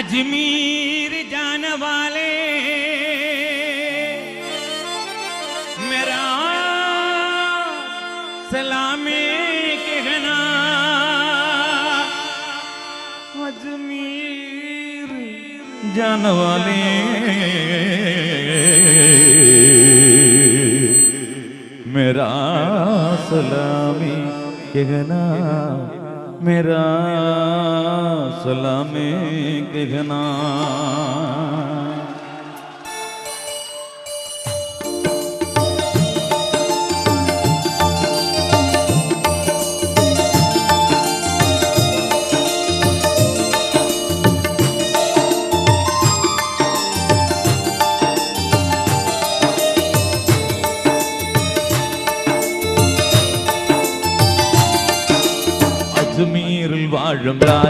अजमीर जान वाले मेरा सलामे कहना अजमीर जान वाले। मेरा सलामी कहना मेरा सलामी कहना રમળા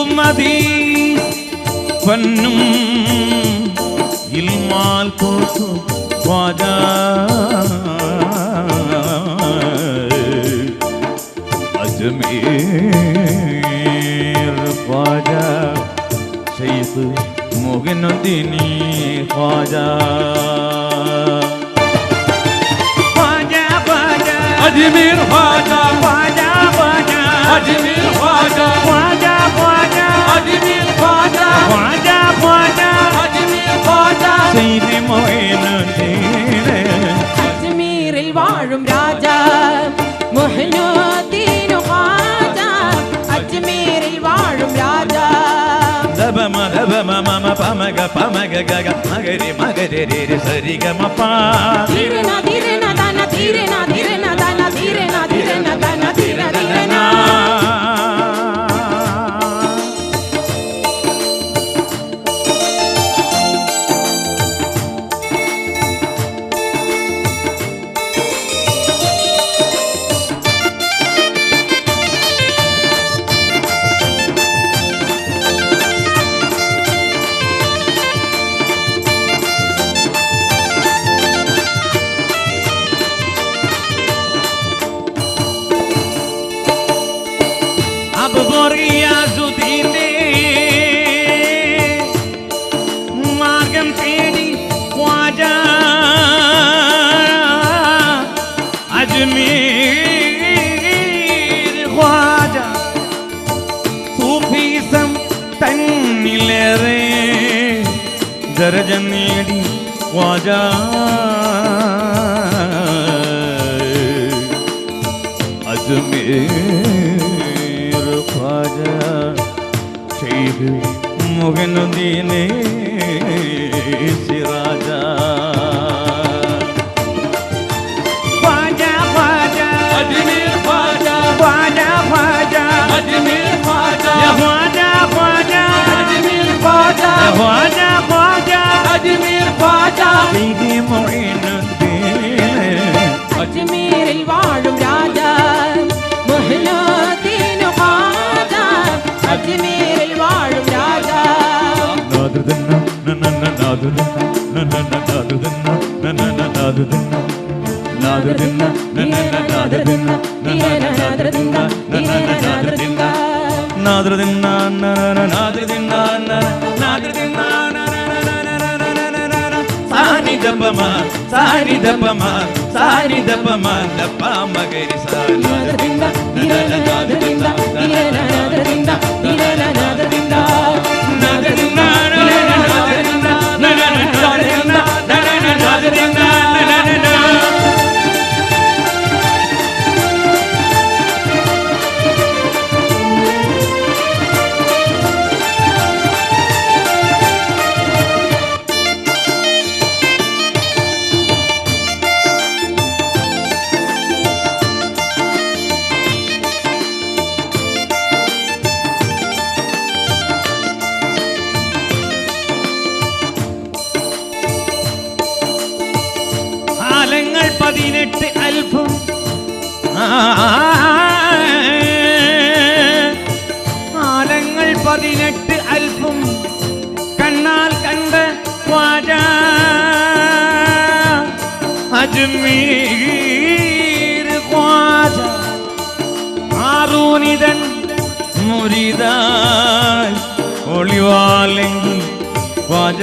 ബഹുമതി പൊന്നും ഇൽമാൽ പോത്തു വാജ അജ്മീർ വാജ ഷെയ്ഖ് മുഹിനുദ്ദീനി വാജ അജ്മീർ വാജ വാജ വാജ അജ്മീർ വാജ വാജ ख्वाजा अजमेर ख्वाजा ख्वाजा ख्वाजा अजमेर ख्वाजा செய்தி மொயினுதீன அஜ்மீரில் வாழும் ராஜா முஹ்யுதீன் ख्वाजा அஜ்மீரில் வாழும் ராஜா. தபம தபம மம பமக பமக கக மகரி மகரி சரி கம பா. திருநா திருநா മോറിയ സുധീന്റെ മാർഗം തേടി വാജ അജ്മീർ വാജ സൂഫീസം തന്നിലേറെ ദരജം നേടി വാജ അജ്മീർ మొగను దీనే రాజా Hoca hoca Acmir hoca Beni Muinuddin Acmir'il varum raja Muhluddin hoca Acmir'il దపమా సారి దపమా సారి దపమా దపా మగరి సారి പതിനെട്ട് ആലങ്ങൾ പതിനെട്ട് അൽഫും കണ്ണാൽ കണ്ട വാജ അജ്മീർ ഖ്വാജ. ആറൂനിതൻ മുരിതാൽ ഒളിവാലെങ്കിൽ വാജ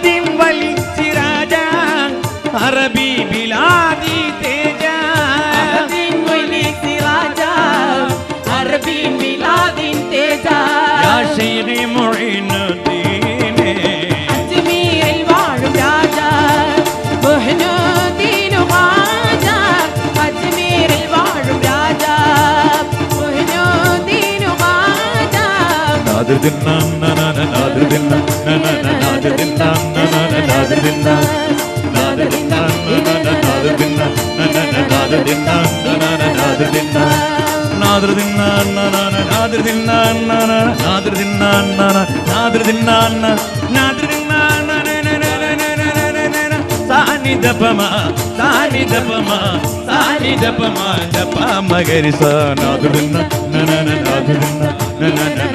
അകതിൻ വലി സിറാജ അറബി ബിലാദി തേജ അഹദിൻ വലി സിറാജ അറബി ബിലാദിൻ തേജ യാ ശൈഖി മുഈനുദ്ദീനെ അജ്മീരിൽ വാഴും രാജ മുഹ്നുദ്ദീൻ ഖ്വാജ അജ്മീരിൽ വാഴും രാജ മുഹ്നുദ്ദീൻ ഖ്വാജ നാദൃദിന്ന നനന നാദൃദിന്ന നനന నాదరిందా నాదరిందా నాదరిందా నాదరిందా నాదరిందా నాదరిందా నాదరిందా నాదరు తిన్నా నాదరు తిన్నా నాదరు తిన్నా నాదరు తిన్నా నాదరు తిన్నా సాని దపమా సాని దపమా సాని దపమా దప మగరి సా నాదరు తిన్నా నాదరు తిన్నా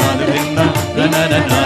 నాదరు తిన్నా నాదరు తిన్నా